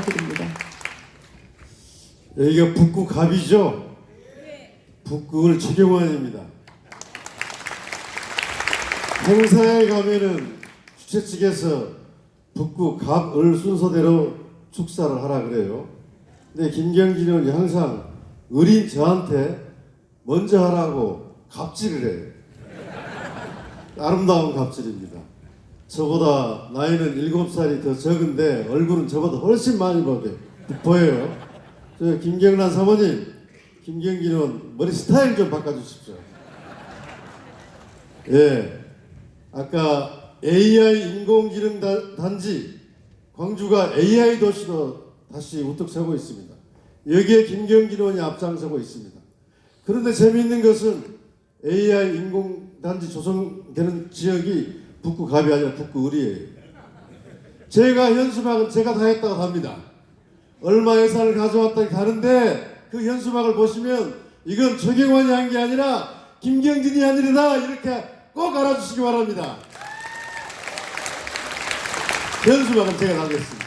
부탁드립니다. 여기가 북구 갑이죠? 북구을 최경환입니다. 행사에 가면은 주최 측에서 북구 갑을 순서대로 축사를 하라 그래요. 근데 김경진은 항상 어린 저한테 먼저 하라고 갑질을 해요. 아름다운 갑질입니다. 저보다 나이는 일곱 살이 더 적은데 얼굴은 저보다 훨씬 많이 보게 보여요. 저 김경란 사모님, 김경진은 머리 스타일 좀 바꿔주십시오. 예, 아까 AI 인공지능 다- 단지 광주가 AI 도시로 다시 우뚝 서고 있습니다. 여기에 김경진 의원이 앞장서고 있습니다. 그런데 재미있는 것은 AI 인공단지 조성되는 지역이 북구 갑이 아니라 북구 을이에요. 제가 현수막은 제가 다 했다고 합니다. 얼마 예산을 가져왔다고 하는데 그 현수막을 보시면 이건 최경환이 한 게 아니라 김경진이 한 일이다 이렇게 꼭 알아주시기 바랍니다. 현수막은 제가 다 하겠습니다.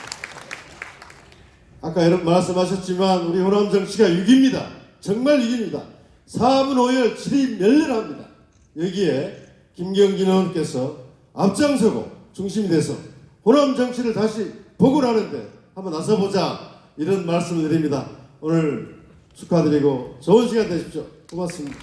아까 여러분 말씀하셨지만 우리 호남 정치가 6입니다. 정말 6입니다. 4분 5열 7이 멸렬합니다. 여기에 김경진 의원께서 앞장서고 중심이 돼서 호남 정치를 다시 복원하는데 한번 나서보자 이런 말씀을 드립니다. 오늘 축하드리고 좋은 시간 되십시오. 고맙습니다.